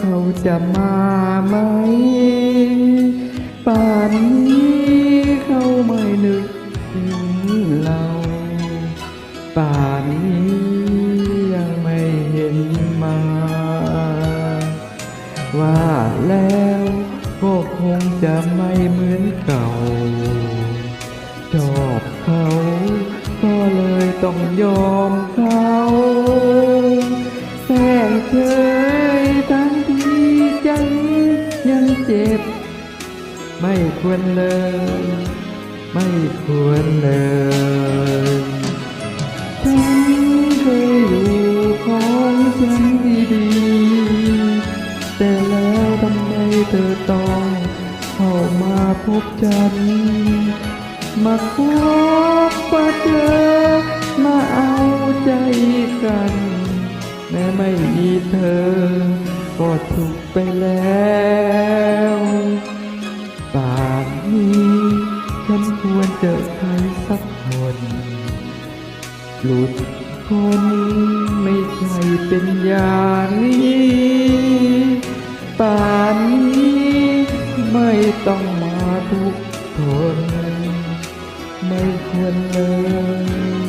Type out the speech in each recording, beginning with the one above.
เขาจะมาไหมป่านนี้เขาไม่นึกถึงเราป่านนี้ยังไม่เห็นมา ว่าแล้วก็คงจะไม่เหมือนเก่าชอบเขาก็เลยต้องยอมเขาแสงเฉย เจ็บ ไม่ควรเลย ไม่ควรเลยฉันเคยอยู่ของฉันดีๆแต่แล้วทำไมเธอต้องเข้ามาพบฉัน มาคบมาเจอมาเอาใจกัน แม้ไม่มีเธอ ก็ทุกข์ไปแล้ว ควรเจอใครสักคนหลุดพ้นไม่ใช่เป็นอย่างนี้ป่านนี้ไม่ต้องมาทุกข์ทนไม่ควรเลย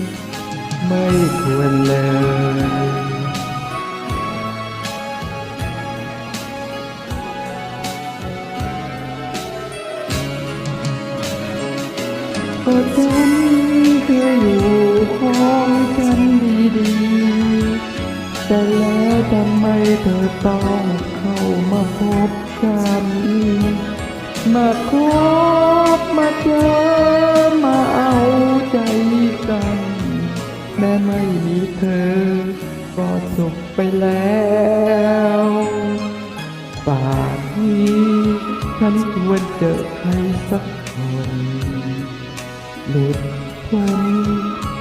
ก็ฉันเคยอยู่ของฉันดีๆ แต่แล้วทำไมเธอต้องเข้ามาพบฉันมาคบมาเจอมาเอาใจกัน แม้ไม่มีเธอ ก็สุขไปแล้วป่านนี้ฉันควรเจอใครสักคน หลุดพ้น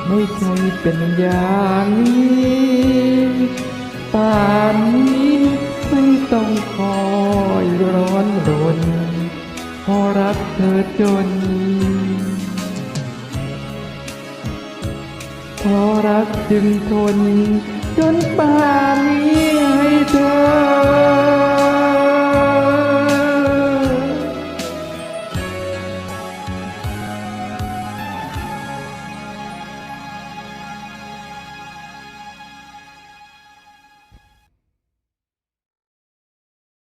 ไม่ใช่เป็นอย่างนี้ป่านนี้ไม่ต้องคอยร้อนรนเพอรักเธอจนเพราะรักจึงทน จนป่านนี้ให้เธอ